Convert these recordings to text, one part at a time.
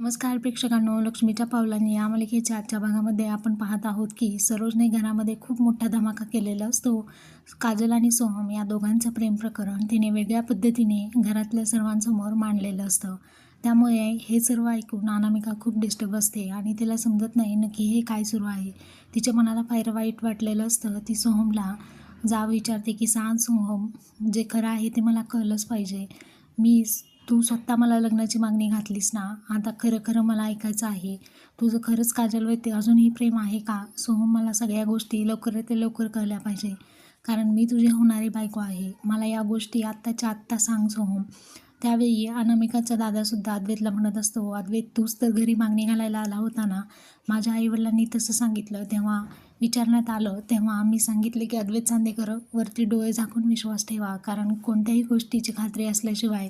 नमस्कार प्रेक्षकांनो लक्ष्मीच्या पावलांनी या मालिकेच्या आजच्या भागामध्ये आपण पाहत आहोत की सरोजने घरामध्ये खूप मोठा धमाका केलेला असतो. काजल आणि सोहम या दोघांचं प्रेम प्रकरण तिने वेगळ्या पद्धतीने घरातल्या सर्वांसमोर मांडलेलं असतं. त्यामुळे हे सर्व ऐकून अनामिका खूप डिस्टर्ब असते आणि तिला समजत नाही नक्की हे काय सुरू आहे. तिच्या मनाला फार वाईट वाटलेलं असतं. ती सोहमला जा विचारते की सांग सोहम जे खरं आहे ते मला कळलंच पाहिजे. मी तू स्वतः मला लग्नाची मागणी घातलीस ना? आता खरं खरं मला ऐकायचं आहे. तुझं खरंच काजलवर ते अजूनही प्रेम आहे का? सोहम मला सगळ्या गोष्टी लवकरात ते लवकर कळल्या पाहिजे. कारण मी तुझी होणारी बायको आहे. मला या गोष्टी आत्ताच्या आत्ता सांग सोहम त्यावेळी अनामिकाचा दादासुद्धा अद्वैतला म्हणत असतो अद्वैत तूच तर घरी मागणी घालायला आला होता ना? माझ्या आईवडिलांनी तसं सांगितलं. तेव्हा विचारण्यात आलं. तेव्हा आम्ही सांगितले की अद्वैत चांदेकर वरती डोळे झाकून विश्वास ठेवा. कारण कोणत्याही गोष्टीची खात्री असल्याशिवाय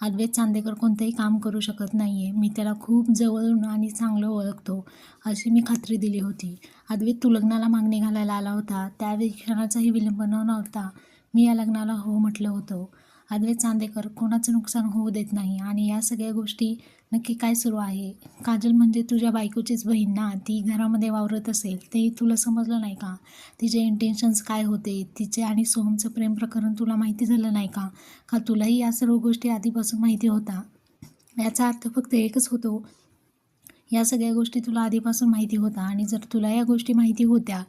अद्वैत चांदेकर कोणतंही काम करू शकत नाही आहे मी त्याला खूप जवळून आणि चांगलं ओळखतो अशी मी खात्री दिली होती. अद्वैत तू लग्नाला मागणी घालायला आला होता. त्यावेळी क्षणाचाही विलंब न नव्हता मी या लग्नाला हो म्हटलं होतं. अद्वैत चांदेकर कोणाचं नुकसान होऊ देत नाही. आणि या सगळ्या गोष्टी नक्की काय सुरू आहे? काजल म्हणजे तुझ्या बायकोचीच बहीण ना? ती घरामध्ये वावरत असेल ते तुला समजलं नाही का? तिचे इंटेन्शन्स काय होते? तिचे आणि सोहमचं प्रेम प्रकरण तुला माहिती झालं नाही का? का तुलाही या सर्व गोष्टी आधीपासून माहिती होता? याचा अर्थ फक्त एकच होतो या सगळ्या गोष्टी तुला आधीपासून माहिती होता आणि जर तुला या गोष्टी माहिती होत्या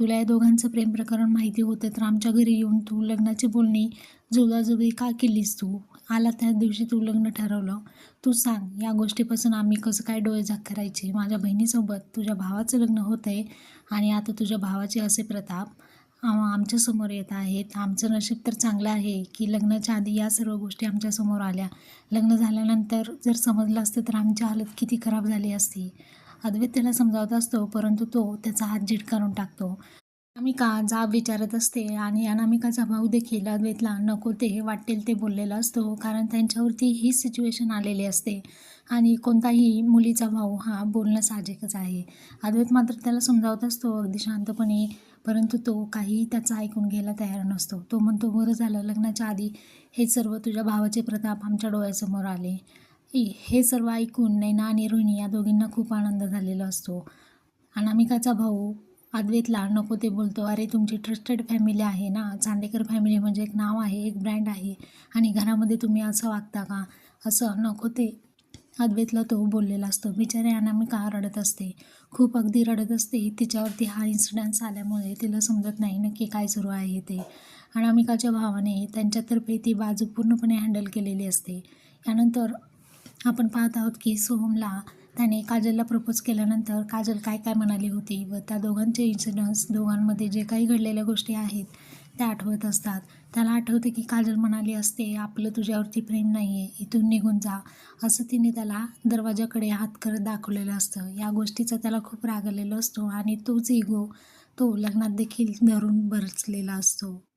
तुला या दोघांचं प्रेम प्रकरण माहिती होतं तर आमच्या घरी येऊन तू लग्नाची बोलणी जुळवाजुळवी का केलीस तू? आला त्याच दिवशी तू लग्न ठरवलं. तू सांग या गोष्टीपासून आम्ही कसं काय डोळे झाक करायचे? माझ्या बहिणीसोबत तुझ्या भावाचं लग्न होतं आहे आणि आता तुझ्या भावाचे असे प्रताप आमच्यासमोर येत आहेत. आमचं नशीब तर चांगलं आहे की लग्नाच्या आधी या सर्व गोष्टी आमच्यासमोर आल्या. लग्न झाल्यानंतर जर समजलं असतं तर आमची हालत किती खराब झाली असती. अद्वैत त्याला समजावत असतो परंतु तो त्याचा हात झिटकारून टाकतो. अनामिका जाब विचारत असते आणि अनामिकाचा भाऊ देखील अद्वैतला नको ते वाटेल ते बोललेला असतो कारण त्यांच्यावरती ही सिच्युएशन आलेली असते. आणि कोणताही मुलीचा भाऊ हा बोलणं साहजिकच आहे. अद्वैत मात्र त्याला समजावत असतो अगदी शांतपणे परंतु तो काहीही त्याचा ऐकून घ्यायला तयार नसतो. तो म्हणतो बरं झालं लग्नाच्या आधी हे सर्व तुझ्या भावाचे प्रताप आमच्या डोळ्यासमोर आले. हे सर्व ऐकून नैना आणि रोहिणी या दोघींना खूप आनंद झालेला असतो. अनामिकाचा भाऊ अद्वैतला नको ते बोलतो. अरे तुमची ट्रस्टेड फॅमिली आहे ना? चांदेकर फॅमिली म्हणजे एक नाव आहे एक ब्रँड आहे. आणि घरामध्ये तुम्ही असं वागता का? असं नको ते. अद्वैतला तो बोललेला असतो. बिचारे अनामिका रडत असते. खूप अगदी रडत असते. तिच्यावरती हा इन्सिडन्स आल्यामुळे तिला समजत नाही नक्की काय सुरू आहे ते. अनामिकाच्या भावाने त्यांच्यातर्फे ती बाजू पूर्णपणे हँडल केलेली असते. यानंतर आपण पाहत आहोत की सोहमला त्याने काजलला प्रपोज केल्यानंतर काजल काय काय म्हणाली होती व त्या दोघांचे इन्सिडन्स दोघांमध्ये जे काही घडलेल्या गोष्टी आहेत त्या आठवत असतात. त्याला आठवते की काजल म्हणाली असते आपलं तुझ्यावरती प्रेम नाही आहे इथून निघून जा. असं तिने त्याला दरवाजाकडे हात करत दाखवलेलं असतं. या गोष्टीचा त्याला खूप रागलेला असतो आणि तोच इगो तो लग्नात देखील धरून बरचलेला असतो.